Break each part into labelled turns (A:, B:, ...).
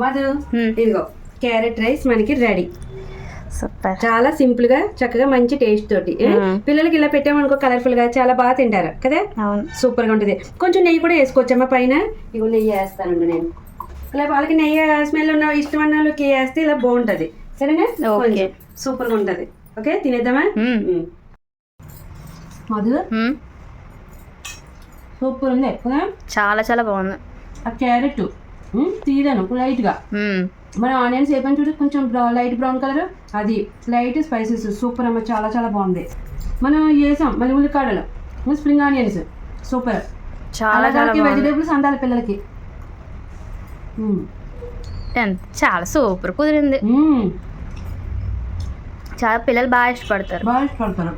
A: మధు
B: మ్మ్.
A: ఇదిగో carrot rice మనకి రెడీ.
B: సూపర్.
A: చాలా సింపుల్గా చక్కగా మంచి టేస్ట్ తోటి. పిల్లలకి ఇలా పెట్టామనుకో కలర్ఫుల్గా చాలా బాగా తింటారు కదా? సూపర్గా ఉంటుంది. కొంచెం నెయ్యి కూడా వేసుకోవచ్చమ్మా పైన. ఇగో నెయ్యి వేస్తానండి నేను. ఇలా వాళ్ళకి నెయ్యి స్మెల్ ఉన్న ఇష్టం అన్న వాళ్ళకి వేస్తే ఇలా బాగుంటది. సరేనా? సూపర్గా ఉంటది. ఓకే? తినేద్దామా. మధు. సూపర్ ఉంది కదా
B: చాలా చాలా బాగుంది.
A: ఆ క్యారెట్. తీయదాను
B: లైట్గా.
A: మన ఆనియన్స్ వేపని చూడు కొంచెం లైట్ బ్రౌన్ కలర్ అది లైట్ స్పైసెస్ సూపర్ అమ్మ చాలా చాలా బాగుంది మనం వేసాం మళ్ళీ ఉల్లికాడలు స్ప్రింగ్ ఆనియన్స్ సూపర్
B: చాలా
A: వెజిటేబుల్స్ అందాలి పిల్లలకి.
B: ఎంత చాలా సూపర్ కుదిరింది
A: మ్మ్.
B: చాలా పిల్లలు బాగా ఇష్టపడతారు
A: బాగా ఇష్టపడతారు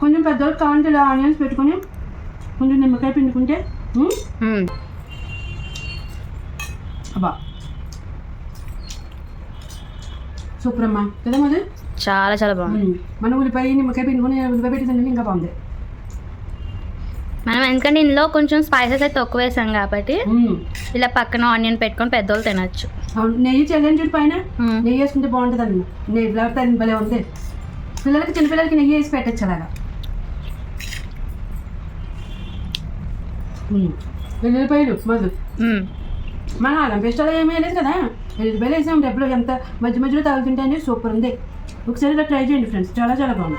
A: కొంచెం పెద్దవాళ్ళకి కావాలంటే ఆనియన్స్ పెట్టుకొని కొంచెం నిమ్మకాయ పిండుకుంటే. మ్మ్. అబ్బా. సూపర్ అమ్మా. కదా మరి?
B: చాలా చాలా బాగుంది.
A: మన ఉల్లిపాయ నిమ్మకాయ పిండుకొని ఉల్లిపాయ పెట్టి తినండి ఇంకా బాగుంది.
B: మనం ఎందుకంటే ఇందులో కొంచెం స్పైసెస్ అయితే తక్కువ వేసాం కాబట్టి. ఇలా పక్కన ఆనియన్ పెట్టుకొని పెద్దోళ్ళు తినచ్చు.
A: నెయ్యి చల్లని చూడు పైన. నెయ్యి వేసుకుంటే బాగుంటుంది అన్న నెయ్యి ఫ్లేవర్ తగిన భలే ఉంది. పిల్లలకి చిన్నపిల్లలకి నెయ్యి వేసి పెట్టచ్చు అలాగా. వెల్లుల్లిపాయలు
B: మ్మ్.
A: మన అల్లం పేస్ట్ అలా ఏమీ లేదు కదా వెల్లుల్లిపాయలు వేసాం డబ్బులు ఎంత మధ్య మధ్యలో తగులుతుంటే సూపర్ ఉంది. ఒకసారి ఇలా ట్రై చేయండి ఫ్రెండ్స్. చాలా చాలా బాగుంది.